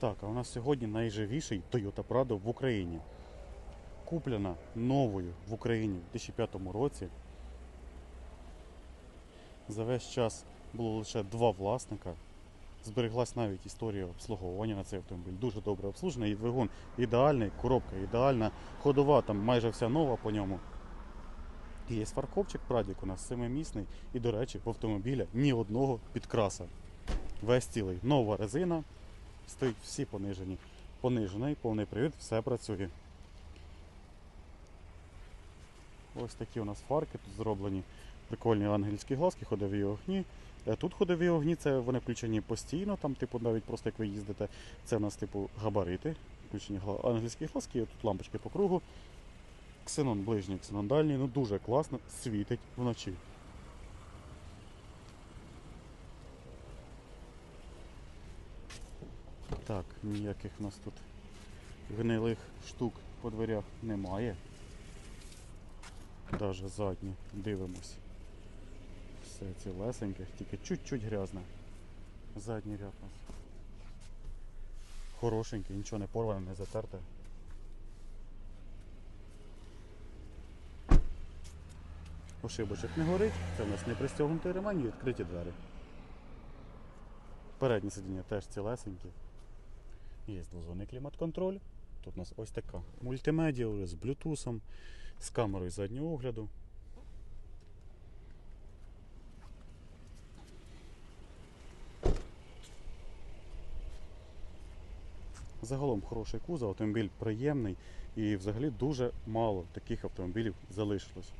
Так, а у нас сьогодні найживіший Toyota Prado в Україні. Куплена новою в Україні в 2005 році. За весь час було лише два власника. Збереглась навіть історія обслуговування на цей автомобіль. Дуже добре обслужений. Двигун ідеальний, коробка ідеальна, ходова там майже вся нова по ньому. І є фаркопчик Прадік у нас семимісний. І, до речі, в автомобіля ні одного підкраса. Весь цілий. Нова резина, стоїть всі понижені. Понижений, повний привід, все працює. Ось такі у нас фарки тут зроблені. Прикольні ангельські глазки, ходові огні. Е, Тут ходові огні, це вони включені постійно, там, типу, навіть просто як ви їздите. Це у нас, типу, габарити, включені ангельські глазки, тут лампочки по кругу. Ксенон ближній, ксенон дальній, ну дуже класно, світить вночі. Так, ніяких у нас тут гнилих штук по дверях немає. Даже задні дивимось. Все цілесеньке, тільки чуть-чуть грязне. Задній ряд у нас. Хорошенький, нічого не порване, не затерте. Ошибочок не горить, це в нас не пристягнутий ремень і відкриті двері. Переднє сидіння теж цілесенькі. Є двозонний клімат-контроль. Тут у нас ось така мультимедіа вже з блютусом, з камерою заднього огляду. Загалом хороший кузов, автомобіль приємний і взагалі дуже мало таких автомобілів залишилось.